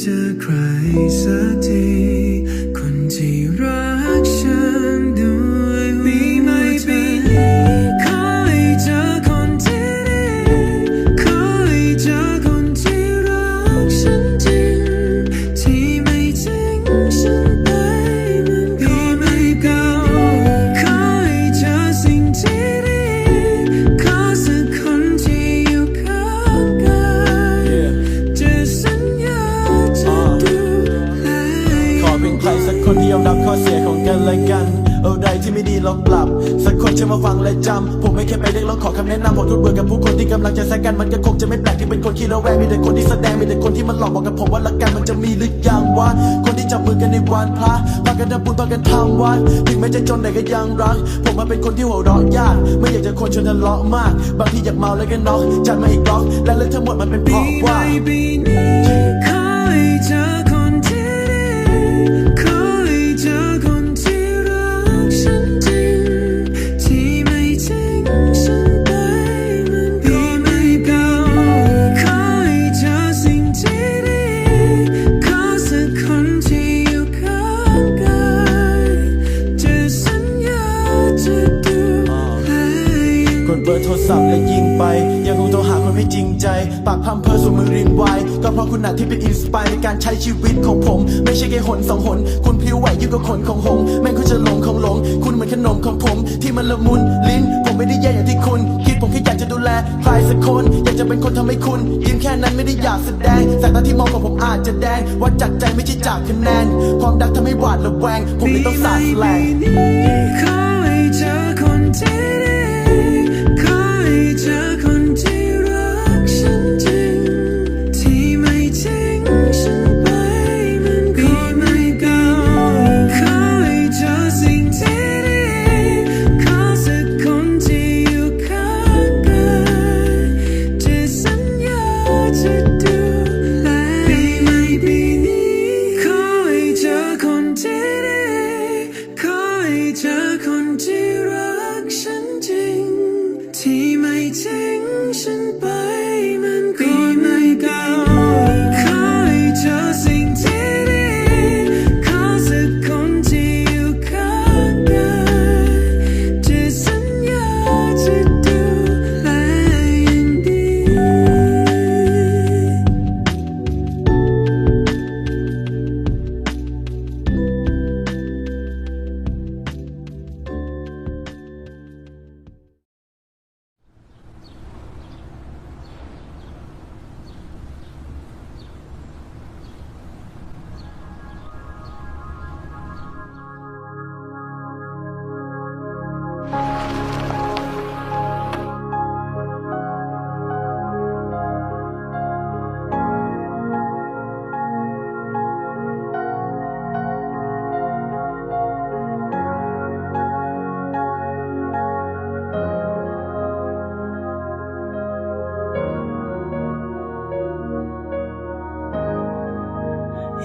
เจอใครสักที รสักคนที่ยอมรับข้อเสียของกันและกันอะไรที่ไม่ดีลองปรับ สักคนจะมาฟังและจำ ผมไม่แค่ไปเรียกร้องขอคำแนะนำผมทุกเบื่อกับผู้คนที่กำลังจะแซงกันมันก็คงจะไม่แปลกที่เป็นคนขี้ระแวงมีแต่คนที่แสดงมีแต่คนที่มันหลอกบอกกับผมว่ารักกันมันจะมีหรือยังวะคนที่จับมือกันในวันพระพากันทำบุญพากันทำวัดถึงแม้จะจนแต่ก็ยังรัก ผมมาเป็นคนที่หัวเราะยาก ไม่อยากจะคนชวนทะเลาะมาก บางทีอยากเมาแล้วก็น็อกจัดมาอีกบล็อกและเรื่องทั้งหมดมันเป็นเพราะว่าปีนี้ขอให้เจอ ช้ชีวิตของผม ไม่ใช่แค่หนสองหน คุณพลิ้วไหวยิ่งกว่าขนของหงแม่งคุณจะหลงของหลง คุณเหมือนขนมของผม ที่มันละมุนลิ้น ผมไม่ได้แย่อย่างที่คุณ คิดผมแค่อยากจะดูแลใครสักคน อยากจะเป็นคนทำให้คุณ ยิ้มแค่นั้นไม่ได้อยากแสดงสายตาที่มองของผมอาจจะแดงว่าจากใจไม่ใช่จากคะแนน ความดักทำให้หวาดระแวง ผมเลยต้องสาดแสลงขอให้เจอคนที่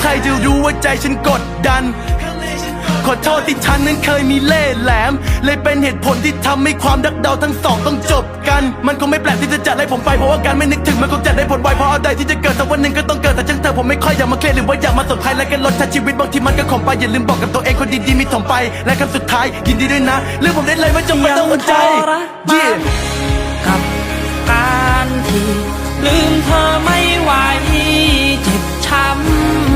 ใครจะรู้ว่าใจฉันกดดัน ขอโทษที่ฉันนั้นเคยมีเล่ห์แหลม เลยเป็นเหตุผลที่ทำให้ความรักเราทั้งสองต้องจบกัน มันคงไม่แปลกที่จะจัดให้ผมไปเพราะว่าการไม่นึกถึงมันคงจะได้ผลไวเพราะอะไรที่จะเกิดสักวันหนึ่งก็ต้องเกิดแต่ช่างเธอผมไม่ค่อยอยากมาเคลียร์หรือว่าอยากมาสนภัยและกันลดชาชีวิตบางทีมันก็ขมไปอย่าลืมบอกกับตัวเองคนดีๆมีถมไป และคำสุดท้ายยินดีด้วยนะเรื่องผมได้เลยว่าจะไม่ต้องหัวใจยังทรมาน Yeah กับการที่ลืมเธอไม่ไหวเจ็บช้ำ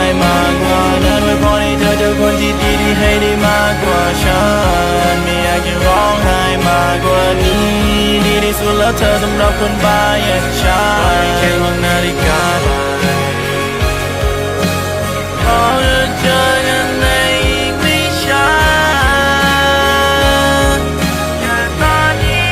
ว่านั้นไว้พอให้เธอเจอคนที่ดีที่ให้ได้มากกว่าฉัน ไม่อยากจะร้องไห้มากกว่านี้ ดีที่สุดแล้วเธอสำหรับคนบ้าอย่างฉันแค่มองนาฬิกาไปพอจะเจอกันในอีกไม่ช้าอย่าตอนนี้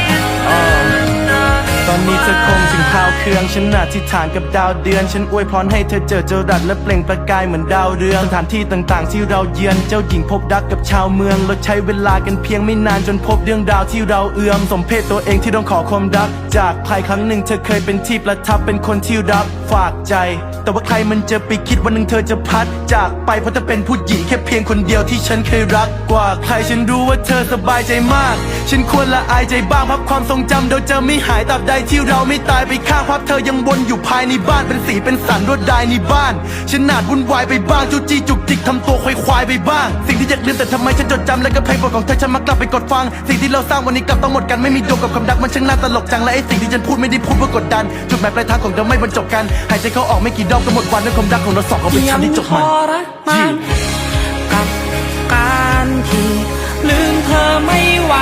ตอนนี้เธอคงถึงข่าวเครื่อง ฉันอธิษฐานกับดาวเดือน ฉันอวยพรให้เธอเจอเจรัดและเปล่งประกายเหมือนดาวเรือง สถานที่ต่างๆ ที่เราเยือน เจ้าหญิงพบรักกับชาวเมือง เราใช้เวลากันเพียงไม่นานจนพบเรื่องราวที่เราเอื้อม สมเพศตัวเองที่ต้องขอความรัก จากใครครั้งหนึ่งเธอเคยเป็นที่ประทับเป็นคนที่รับฝากใจ แต่ว่าใครมันจะไปคิดวันหนึ่งเธอจะพัด จากไปเพราะเธอเป็นผู้หญิงแค่เพียงคนเดียวที่ฉันเคยรักกว่าใครฉันรู้ว่าเธอสบายใจมาก ฉันควรละอายใจบ้างพับความทรงจำเราจะไม่หายตราบใดที่เราไม่ตายไปข้างภาพเธอยังวนอยู่ภายในบ้านเป็นสีเป็นสันรวดลายในบ้าน ฉันนาดวุ่นวายไปบ้างจูจี้จุกจิกทำตัวควายควายๆไปบ้าง สิ่งที่อยากลืมแต่ทำไมฉันจดจำและก็เพลงโปรดของเธอฉันมักกลับไปกดฟัง สิ่งที่เราสร้างวันนี้กลับต้องหมดกันไม่มีดวงกับความรักมันช่างน่าตลกจังและไอ้สิ่งที่ฉันพูดไม่ได้พูดเพื่อกดดัน จุดหมายปลายทางของเราไม่บรรจบกันหายใจเข้าออกไม่กี่รอบก็หมดวันด้วยความรักของเราสองก็เป็นยัฉันที่จบทมันรมานกับการที่ลืมเธอไม่ไหว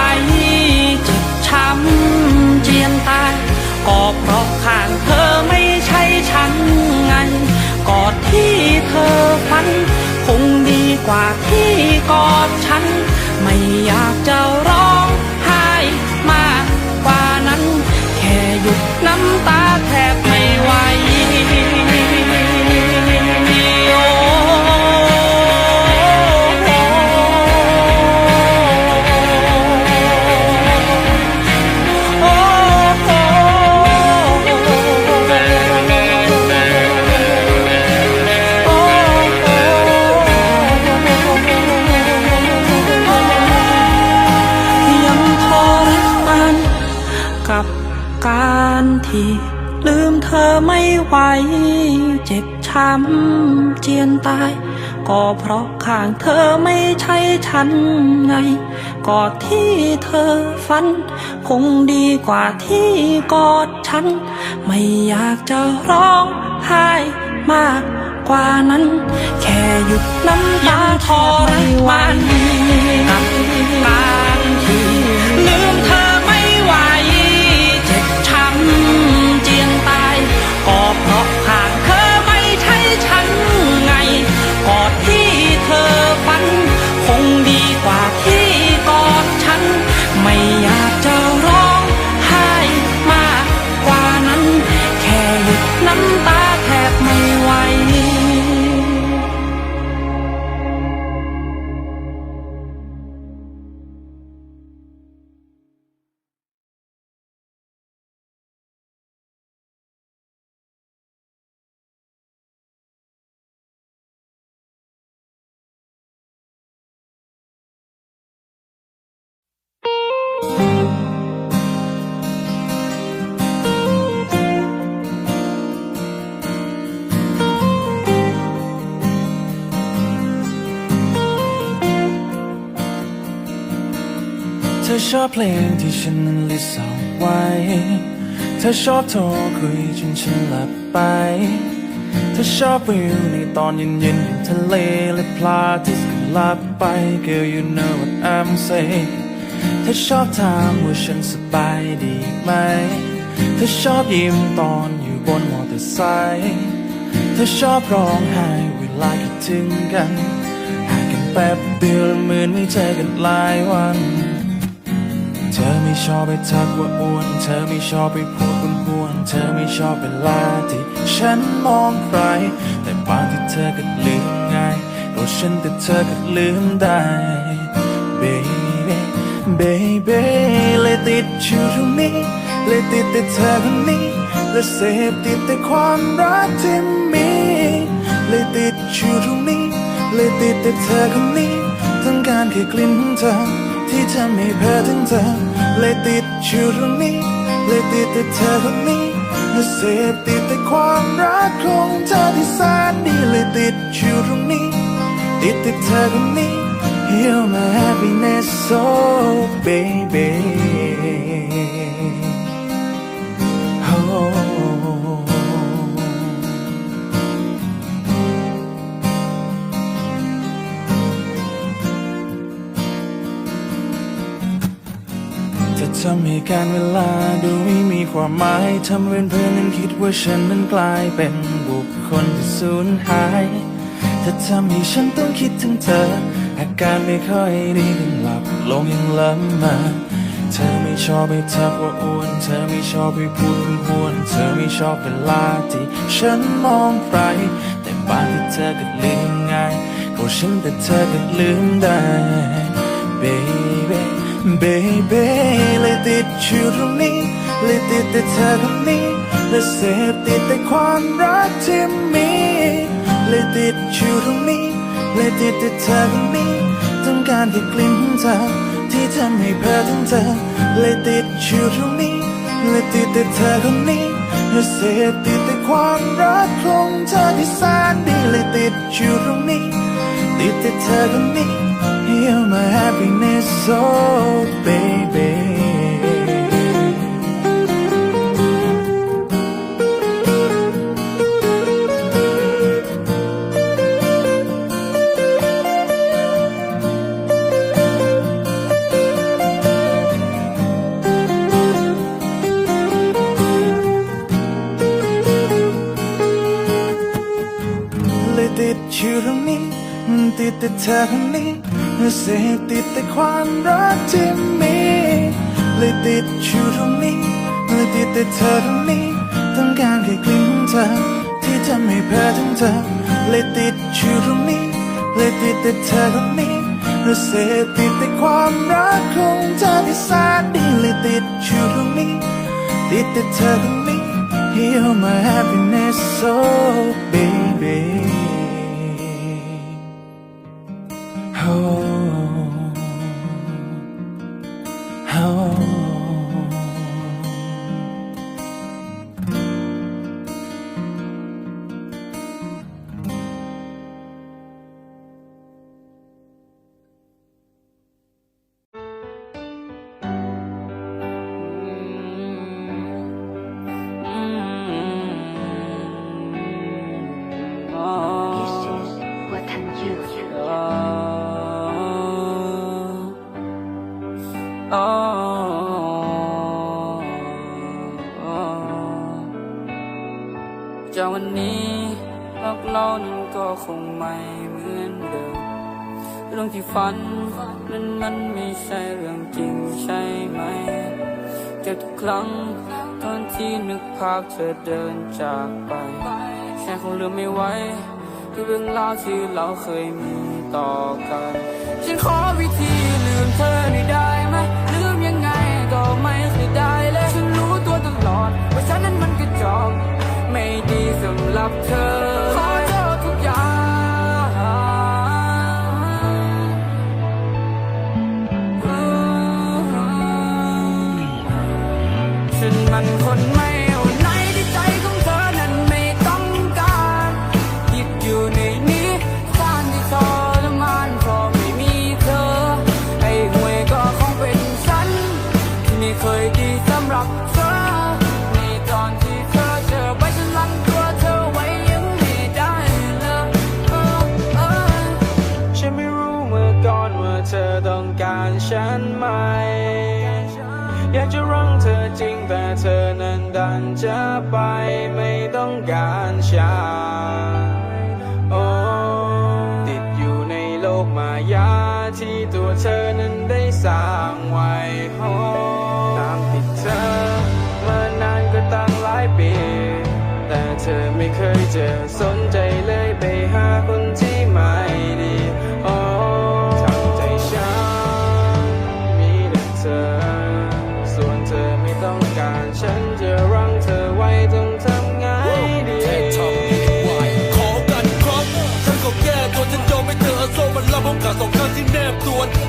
อ เจ็บช้ำเจียนตาย ก็เพราะข้างเธอไม่ใช่ฉันไง กอดที่เธอฝัน คงดีกว่าที่กอดฉัน ไม่อยากจะร้องไห้มากกว่านั้น แค่หยุดน้ำตาทอรมานกับการที่ลืมเธอ ธอชอบเพลงที่ฉันนั้นลิสต์เอาไว้ เธอชอบโทรคุยจนฉันหลับไป เธอชอบวิวในตอนเย็นๆอย่างทะเลและพลาที่สลับไป Girl you know what I'm saying เธอชอบถามว่าฉันสบายดีไหม เธอชอบยิ้มตอนอยู่บนมอเตอร์ไซค์เธอชอบร้องไห้เวลาคิดถึงกันห่างกันแป๊บเดียวเหมือนไม่เจอกันหลายวัน ชอบไปทักว่าอ้วน เธอไม่ชอบไปพูดคุนหวนเธอไม่ชอบเวลาที่ฉันมองใคร แต่บางที่เธอก็ลืมง่ายก็ฉันแต่เธอก็ลืมได้ baby baby เลยติดอยู่ตรงนี้เลยติดแต่เธอคนนี้และเสพติดแต่ความรักที่มีเลยติดอยู่ตรงนี้เลยติดแต่เธอคนนี้ต้องการแค่กลิ่นของเธอที่ทำให้เพ้อถึงเธอ เลยติดอยู่ตรงนี้เลยติดแต่เธอคนนี้และเสพติดแต่ความรักของเธอที่แสนดีเลยติดอยู่ตรงนี้ติดแต่เธอคนนี้ You're my happiness oh baby ำให้การเวลาดูไม่มีความหมายทำเป็นเพื่อนนั้นคิดว่าฉันนั้นกลายเป็นบุคคลที่สูญหายถ้าทำให้ฉันต้องคิดถึงเธอ อาการไม่ค่อยดียังหลับลงยังล้ำมาเธอไม่ชอบให้ทักว่าอ้วน เธอไม่ชอบให้พูดหวน เธอไม่ชอบเวลาที่ฉันมองไปแต่บางที่เธอก็ลืมง่ายก็ฉันแต่เธอก็ลืมได้ baby baby เลยติดอยู่ตรงนี้เลยติดแต่เธอคนนี้และเสพติดแต่ความรักที่มีเลยติดอยู่ตรงนี้เลยติดแต่เธอคนนี้ต้องการแค่กลิ่นของเธอที่ทำให้เพ้อถึงเธอเลยติดอยู่ตรงนี้เลยติดแต่เธอคนนี้และเสพติดแต่ความรักของเธอที่แสนดีเลยติดอยู่ตรงนี้ติดแต่เธอคนนี้ You're my happiness oh baby เลยติดอยู่ตรงนี้ติดแต่ เธอคนนี้เสพติดแต่ความรักที่มีเลยติดอยู่ตรงนี้เลยติดแต่เธอคนนี้ต้องการแค่กลิ่นของเธอ ที่ทำให้เพ้อถึงเธอเลยติดอยู่ตรงนี้เลยติดแต่เธอคนนี้เสพติดแต่ความรักของเธอที่แสนดีเลยติดอยู่ตรงนี้ติดแต่เธอคนนี้ You're my happiness oh baby home. Home. ที่ฝันนั้นมันไม่ใช่เรื่องจริงใช่ไหมเจ็บทุกครั้งตอนที่นึกภาพเธอเดินจากไปแค่คงลืมไม่ไหวคือเรื่องราวที่เราเคยมีต่อกัน ฉันขอวิธีลืมเธอหน่อยได้ไหมลืมยังไงก็ไม่เคยได้เลยฉันรู้ตัวตลอดว่าฉันนั้นมันกระจอกไม่ดีสำหรับเธอ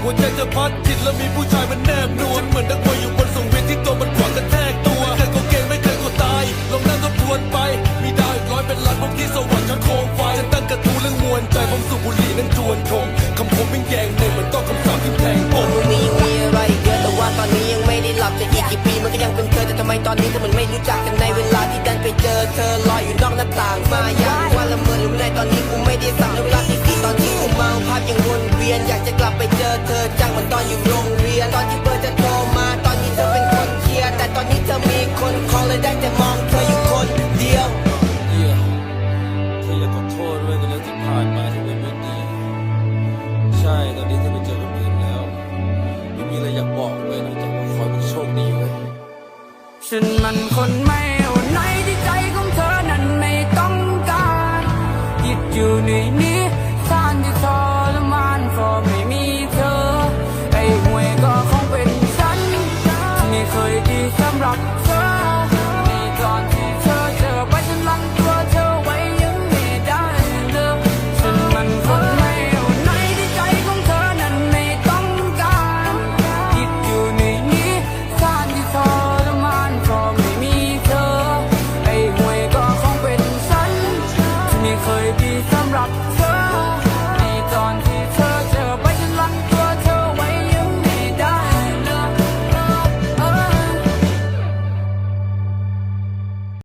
หัวใจจะพัดผิดแล้วมีผู้ชายมันแนบนวลเหมือนนักมวยอยู่บนสังเวียนที่ตัวมันขวางกระแทกตัวไม่เคยก็เก่งไม่เคยก็ตายลองนั่งทบทวนไป มีดาวอีกร้อยเป็นล้านผมที่สวรรค์จนโคมไฟจะตั้งกระทู้เรื่องมวลใจผมสูบบุหรี่นั้นจวนคงคำผมเป็นแยงในเหมือนต้องคำสาปที่แทงอกมึงมียังมีอะไรเยอะแต่ว่าตอนนี้ยังไม่ได้หลับจะอีกกี่ปีมันก็ยังเป็นเธอแต่ทำไมตอนนี้เธอมันไม่รู้จักกันในเวลาที่ดันไปเจอเธอลอยอยู่นอกหน้าต่างมายางว่าละเมอหรือไม่ตอนนี้กูไม่ได้สั่งในเวลาที่ ตอนที่ผมเมาภาพยังวนเวียน อยากจะกลับไปเจอเธอจังเหมือนตอนอยู่โรงเรียน ตอนที่เบอร์จะ